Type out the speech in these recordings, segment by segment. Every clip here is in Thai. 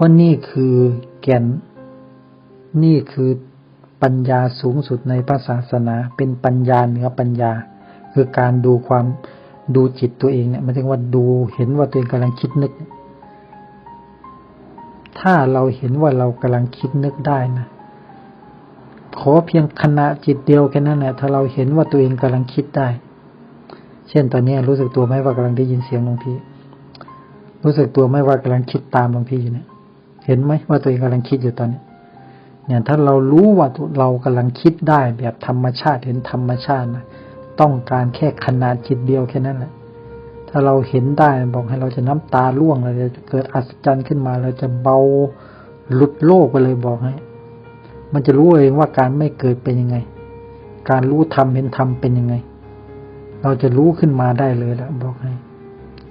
ราะนี่คือแก่น นี่คือปัญญาสูงสุดในพระศาสนา เป็นปัญญาเหนือปัญญา คือการดูความดูจิตตัวเองเนี่ยมันถึงว่าดูเห็นว่าตัวเองกำลังคิดนึก ถ้าเราเห็นว่าเรากำลังคิดนึกได้นะขอเพียงขณะจิตเดียวแค่นั้นแหละถ้าเราเห็นว่าตัวเองกำลังคิดได้ เช่นตอนนี้รู้สึกตัวไหมว่ากำลังได้ยินเสียงหลวงพี่ รู้สึกตัวไหมว่ากำลังคิดตามหลวงพี่อยู่เนี่ย ห็นไหมว่าตัวเองกำลังคิดอยู่ตอนนี้เนี่ยถ้าเรารู้ว่าเรากำลังคิดได้แบบธรรมชาติเห็นธรรมชาตินะต้องการแค่ขนาดจิตเดียวแค่นั้นแหละ ถ้าเราเห็นได้บอกให้เราจะน้ำตาล่วงเราจะเกิดอัศจรรย์ขึ้นมา เราจะเบาหลุดโลกไปเลยบอกให้ มันจะรู้เองว่าการไม่เกิดเป็นยังไง การรู้ธรรมเห็นธรรมเป็นยังไง เราจะรู้ขึ้นมาได้เลยแล้วบอกให้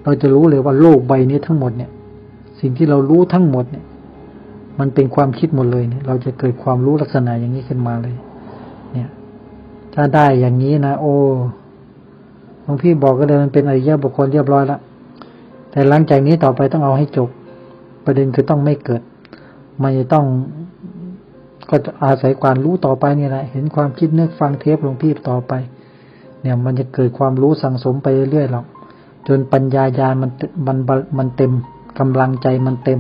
เราจะรู้เลยว่าโลกใบนี้ทั้งหมดเนี่ย สิ่งที่เรารู้ทั้งหมดเนี่ย มันเป็นความคิดหมดเลยเนี่ย เราจะเกิดความรู้ลักษณะอย่างนี้ขึ้นมาเลย เนี่ย ถ้าได้อย่างนี้นะโอ้หลวงพี่บอกก็เลยมันเป็นอริยบุคคลเรียบร้อยแล้วแต่หลังจากนี้ต่อไปต้องเอาให้จบ ประเด็นคือต้องไม่เกิด มันจะต้องก็อาศัยความรู้ต่อไปนี่แหละ เห็นความคิดนึกฟังเทปหลวงพี่ต่อไป เนี่ย มันจะเกิดความรู้สั่งสมไปเรื่อยๆหรอก จนปัญญายาณมันมันมันเต็มกำลังใจมันเต็ม